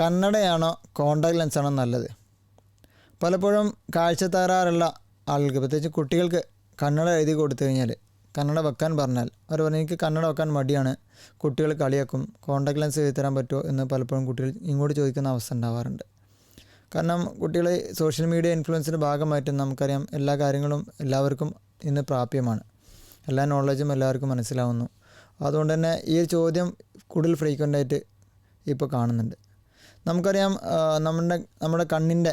കണ്ണടയാണോ contact ലെൻസാണോ നല്ലത്? പലപ്പോഴും കാഴ്ച തകരാറുള്ള ആളുകൾക്ക് പ്രത്യേകിച്ച് കുട്ടികൾക്ക് കണ്ണട എഴുതി കൊടുത്തു കഴിഞ്ഞാൽ കണ്ണട വെക്കാൻ പറഞ്ഞാൽ അവർ പറഞ്ഞു എനിക്ക് കണ്ണട വെക്കാൻ മടിയാണ് കുട്ടികൾ കളിയാക്കും കോണ്ടാക്ട് ലെൻസ് എഴുതി തരാൻ പറ്റുമോ എന്ന് പലപ്പോഴും കുട്ടികൾ ഇങ്ങോട്ട് ചോദിക്കുന്ന അവസ്ഥ ഉണ്ടാവാറുണ്ട്. കാരണം കുട്ടികളെ സോഷ്യൽ മീഡിയ ഇൻഫ്ലുവൻസിന്റെ ഭാഗമായിട്ട് നമുക്കറിയാം എല്ലാ കാര്യങ്ങളും എല്ലാവർക്കും ഇന്ന് പ്രാപ്യമാണ്. എല്ലാ നോളജും എല്ലാവർക്കും മനസ്സിലാവുന്നു. അതുകൊണ്ട് തന്നെ ഈ ചോദ്യം കൂടുതൽ ഫ്രീക്വന്റ് ആയിട്ട് ഇപ്പോൾ കാണുന്നുണ്ട്. നമുക്കറിയാം നമ്മുടെ നമ്മുടെ കണ്ണിന്റെ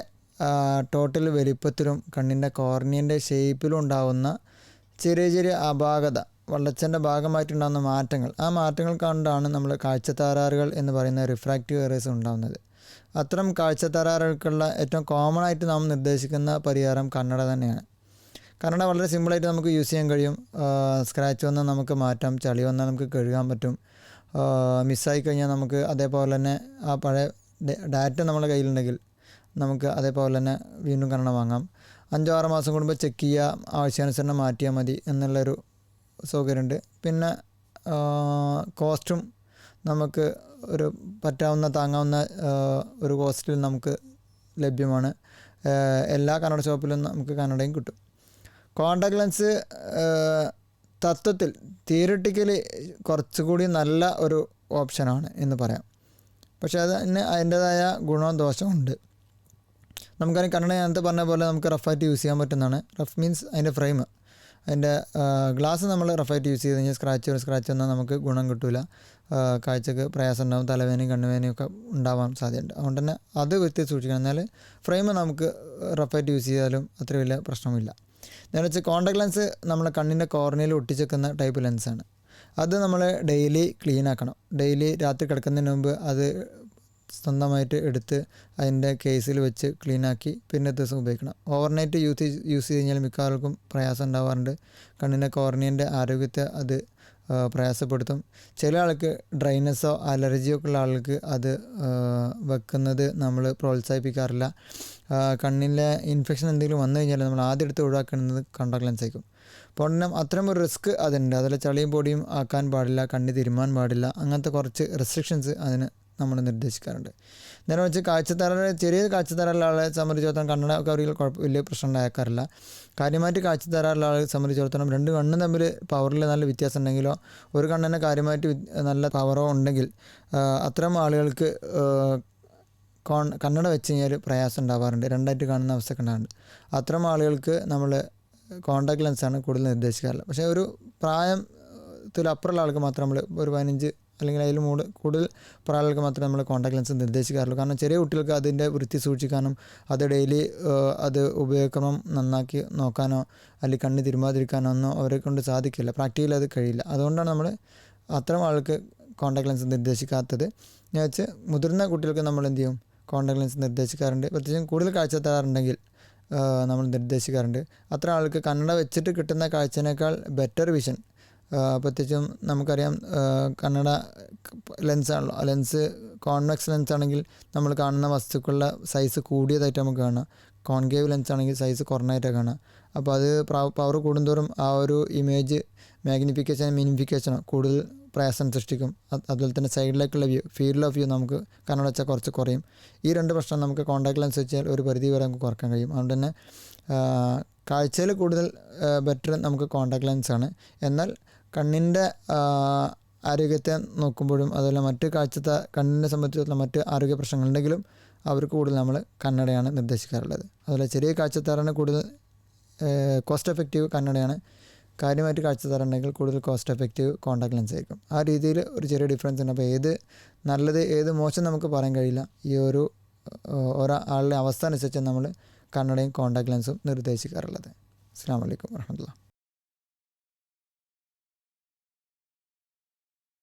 ടോട്ടൽ വലിപ്പത്തിലും കണ്ണിന്റെ കോർണിയന്റെ ഷേപ്പിലും ഉണ്ടാകുന്ന ചെറിയ ചെറിയ അപാകത വളർച്ചന്റെ ഭാഗമായിട്ടുണ്ടാകുന്ന മാറ്റങ്ങൾ. ആ മാറ്റങ്ങൾ കൊണ്ടാണ് നമ്മൾ കാഴ്ച തകരാറുകൾ എന്ന് പറയുന്ന റിഫ്രാക്റ്റീവ് എറേസ് ഉണ്ടാകുന്നത് അത്തരം കാഴ്ച തകരാറുകൾക്കുള്ള ഏറ്റവും കോമൺ ആയിട്ട് നാം നിർദ്ദേശിക്കുന്ന പരിഹാരം കണ്ണട തന്നെയാണ്. കണ്ണട വളരെ സിമ്പിളായിട്ട് നമുക്ക് യൂസ് ചെയ്യാൻ കഴിയും. സ്ക്രാച്ച് വന്നാൽ നമുക്ക് മാറ്റാം ചളി വന്നാൽ നമുക്ക് കഴുകാൻ പറ്റും. മിസ്സായി കഴിഞ്ഞാൽ നമുക്ക് അതേപോലെ തന്നെ ആ പഴയ ഡാറ്റ നമ്മുടെ കയ്യിലുണ്ടെങ്കിൽ നമുക്ക് അതേപോലെ തന്നെ വീണ്ടും കണ്ണട വാങ്ങാം. അഞ്ചോ ആറ് മാസം കൂടുമ്പോൾ ചെക്ക് ചെയ്യുക ആവശ്യാനുസരണം മാറ്റിയാൽ മതി എന്നുള്ളൊരു സൗകര്യമുണ്ട് പിന്നെ കോസ്റ്റും നമുക്ക് ഒരു പറ്റാവുന്ന താങ്ങാവുന്ന ഒരു കോസ്റ്റിൽ നമുക്ക് ലഭ്യമാണ്. എല്ലാ കന്നഡ ഷോപ്പിലും നമുക്ക് കന്നഡയും കിട്ടും. കോണ്ടാക്ട് ലെൻസ് തത്വത്തിൽ തിയറിറ്റിക്കലി കുറച്ചുകൂടി നല്ല ഒരു ഓപ്ഷനാണ് എന്ന് പറയാം. പക്ഷേ അതിന് അതിന്റേതായ ഗുണവും ദോഷവും ഉണ്ട്. നമുക്കതിന് കണ്ണട നേരത്തെ പറഞ്ഞ പോലെ നമുക്ക് റഫായിട്ട് യൂസ് ചെയ്യാൻ പറ്റുന്നതാണ്. റഫ് മീൻസ് അതിന്റെ ഫ്രെയിം അതിന്റെ ഗ്ലാസ് നമ്മൾ റഫായിട്ട് യൂസ് ചെയ്ത് കഴിഞ്ഞാൽ സ്ക്രാച്ച് സ്ക്രാച്ച് വന്നാൽ നമുക്ക് ഗുണം കിട്ടില്ല കാഴ്ചക്ക് പ്രയാസം ഉണ്ടാവും. തലവേദനയും കണ്ണുവേദനയും ഒക്കെ ഉണ്ടാവാൻ സാധ്യതയുണ്ട്. അതുകൊണ്ട് തന്നെ അത് വ്യക്തി സൂക്ഷിക്കണം. എന്നാൽ ഫ്രെയിം നമുക്ക് റഫായിട്ട് യൂസ് ചെയ്താലും അത്ര വലിയ പ്രശ്നമില്ല നേരെ വെച്ച് കോണ്ടാക്ട് ലെൻസ് നമ്മളെ കണ്ണിന്റെ കോർണയിൽ ഒട്ടിച്ചേക്കുന്ന ടൈപ്പ് ലെൻസാണ് അത് നമ്മൾ ഡെയിലി ക്ലീൻ ആക്കണം. ഡെയിലി രാത്രി കിടക്കുന്നതിന് മുമ്പ് അത് സ്വന്തമായിട്ട് എടുത്ത് അതിന്റെ കേസിൽ വെച്ച് ക്ലീനാക്കി പിന്നെ ദിവസം ഉപയോഗിക്കണം. ഓവർനൈറ്റ് യൂസ് യൂസ് ചെയ്ത് കഴിഞ്ഞാൽ മിക്കവാർക്കും പ്രയാസം ഉണ്ടാവാറുണ്ട്. കണ്ണിന്റെ കോർണിയന്റെ ആരോഗ്യത്തെ അത് പ്രയാസപ്പെടുത്തും. ചില ആൾക്ക് ഡ്രൈനസ്സോ അലർജിയോ ഒക്കെ ഉള്ള ആൾക്ക് അത് വെക്കുന്നത് നമ്മൾ പ്രോത്സാഹിപ്പിക്കാറില്ല. കണ്ണിലെ ഇൻഫെക്ഷൻ എന്തെങ്കിലും വന്നു കഴിഞ്ഞാൽ നമ്മൾ ആദ്യം എടുത്ത് ഒഴിവാക്കുന്നത് കണ്ടക്ട് ലെൻസ് ആയിരിക്കും. പൊണ്ണം അത്തരം ഒരു റിസ്ക് അതുണ്ട് അതിൽ ചളിയും പൊടിയും ആക്കാൻ പാടില്ല കണ്ണി തിരുമാൻ പാടില്ല അങ്ങനത്തെ കുറച്ച് റെസ്ട്രിക്ഷൻസ് അതിന് നമ്മൾ നിർദ്ദേശിക്കാറുണ്ട്. നേരെ വെച്ച് കാഴ്ചത്തറ ചെറിയ കാഴ്ചത്തറയുള്ള ആളെ സംബന്ധിച്ചിടത്തോളം കണ്ണട ഒക്കെ അവർക്ക് കുഴപ്പം വലിയ പ്രശ്നം ഉണ്ടാക്കാറില്ല കാര്യമായിട്ട് കാഴ്ചത്തറയുള്ള ആളെ രണ്ട് കണ്ണും തമ്മിൽ പവറിൽ നല്ല വ്യത്യാസം ഉണ്ടെങ്കിലോ ഒരു കണ്ണിന് കാര്യമായിട്ട് നല്ല പവറോ ഉണ്ടെങ്കിൽ അത്തരം ആളുകൾക്ക് കോൺ കണ്ണട വെച്ച് കഴിഞ്ഞാൽ പ്രയാസം ഉണ്ടാവാറുണ്ട്. രണ്ടായിട്ട് കാണുന്ന അവസ്ഥ ഉണ്ടാകുന്നുണ്ട് അത്തരം ആളുകൾക്ക് നമ്മൾ കോണ്ടാക്ട് ലെൻസാണ് കൂടുതൽ നിർദ്ദേശിക്കാറുള്ളത്. പക്ഷേ ഒരു പ്രായത്തിലപ്പുറമുള്ള ആൾക്ക് മാത്രം നമ്മൾ ഒരു പതിനഞ്ച് അല്ലെങ്കിൽ അതിൽ മൂട് കൂടുതൽ പ്രായങ്ങൾക്ക് മാത്രമേ നമ്മൾ കോൺടാക്ട് ലെൻസ് നിർദ്ദേശിക്കാറുള്ളൂ. കാരണം ചെറിയ കുട്ടികൾക്ക് അതിന്റെ വൃത്തി സൂക്ഷിക്കാനും അത് ഡെയിലി അത് ഉപയോഗിക്കണം നന്നാക്കി നോക്കാനോ അല്ലെങ്കിൽ കണ്ണ് തിരുമാതിരിക്കാനോ ഒന്നും അവരെ കൊണ്ട് സാധിക്കില്ല. പ്രാക്ടിക്കലി അത് കഴിയില്ല. അതുകൊണ്ടാണ് നമ്മൾ അത്തരം ആൾക്ക് കോൺടാക്ട് ലെൻസ് നിർദ്ദേശിക്കാത്തത്. എന്ന് വെച്ച് മുതിർന്ന കുട്ടികൾക്ക് നമ്മൾ എന്ത് ചെയ്യും? കോൺടാക്ട് ലെൻസ് നിർദ്ദേശിക്കാറുണ്ട്. പ്രത്യേകിച്ചും കൂടുതൽ കാഴ്ച തരാറുണ്ടെങ്കിൽ നമ്മൾ നിർദ്ദേശിക്കാറുണ്ട്. അത്ര ആൾക്ക് കണ്ണട വെച്ചിട്ട് കിട്ടുന്ന കാഴ്ചനേക്കാൾ ബെറ്റർ വിഷൻ പ്രത്യേകിച്ചും നമുക്കറിയാം കണ്ണട ലെൻസാണല്ലോ. ലെൻസ് കോൺവെക്സ് ലെൻസ് ആണെങ്കിൽ നമ്മൾ കാണുന്ന വസ്തുക്കളുടെ സൈസ് കൂടിയതായിട്ട് നമുക്ക് കാണാം കോൺകേവ് ലെൻസ് ആണെങ്കിൽ സൈസ് കുറഞ്ഞായിട്ടാണ് കാണാം അപ്പോൾ അത് പവർ കൂടുന്തോറും ആ ഒരു ഇമേജ് മാഗ്നിഫിക്കേഷൻ മിനിഫിക്കേഷനോ കൂടുതൽ പ്രയാസം സൃഷ്ടിക്കും. അത് അതുപോലെ തന്നെ സൈഡിലേക്കുള്ള വ്യൂ ഫീൽഡ് ഓഫ് വ്യൂ നമുക്ക് കണ്ണട വെച്ചാൽ കുറച്ച് കുറയും. ഈ രണ്ട് പ്രശ്നം നമുക്ക് കോൺടാക്ട് ലെൻസ് വെച്ചാൽ ഒരു പരിധി വരെ നമുക്ക് കുറയ്ക്കാൻ കഴിയും. അതുകൊണ്ട് തന്നെ കാഴ്ചയിൽ കൂടുതൽ ബെറ്റർ നമുക്ക് കോൺടാക്ട് ലെൻസ് ആണ് എന്നാൽ കണ്ണിന്റെ ആരോഗ്യത്തെ നോക്കുമ്പോഴും അതുപോലെ മറ്റ് കാഴ്ചത്തെ കണ്ണിനെ സംബന്ധിച്ചിടത്തോളം മറ്റ് ആരോഗ്യ പ്രശ്നങ്ങളുണ്ടെങ്കിലും അവർക്ക് കൂടുതൽ നമ്മൾ കണ്ണടയാണ് നിർദ്ദേശിക്കാറുള്ളത്. അതുപോലെ ചെറിയ കാഴ്ചത്താറാണ് കൂടുതൽ കോസ്റ്റ് എഫക്റ്റീവ് കണ്ണടയാണ്. കാര്യമായിട്ട് കാഴ്ച തരണമെങ്കിൽ കൂടുതൽ കോസ്റ്റ് എഫക്റ്റീവ് കോൺടാക്ട് ലെൻസ് ആയിരിക്കും. ആ രീതിയിൽ ഒരു ചെറിയ ഡിഫറൻസ് ഉണ്ട്. അപ്പോൾ ഏത് നല്ലത് ഏത് മോശം നമുക്ക് പറയാൻ കഴിയില്ല. ഈ ഒരു ഓരോ ആളുടെ അവസ്ഥ അനുസരിച്ച് നമ്മൾ കണ്ണടയും കോൺടാക്ട് ലെൻസും നിർദ്ദേശിക്കാറുള്ളത്. അസ്സാം വലൈക്കും വർഹമത്തുള്ള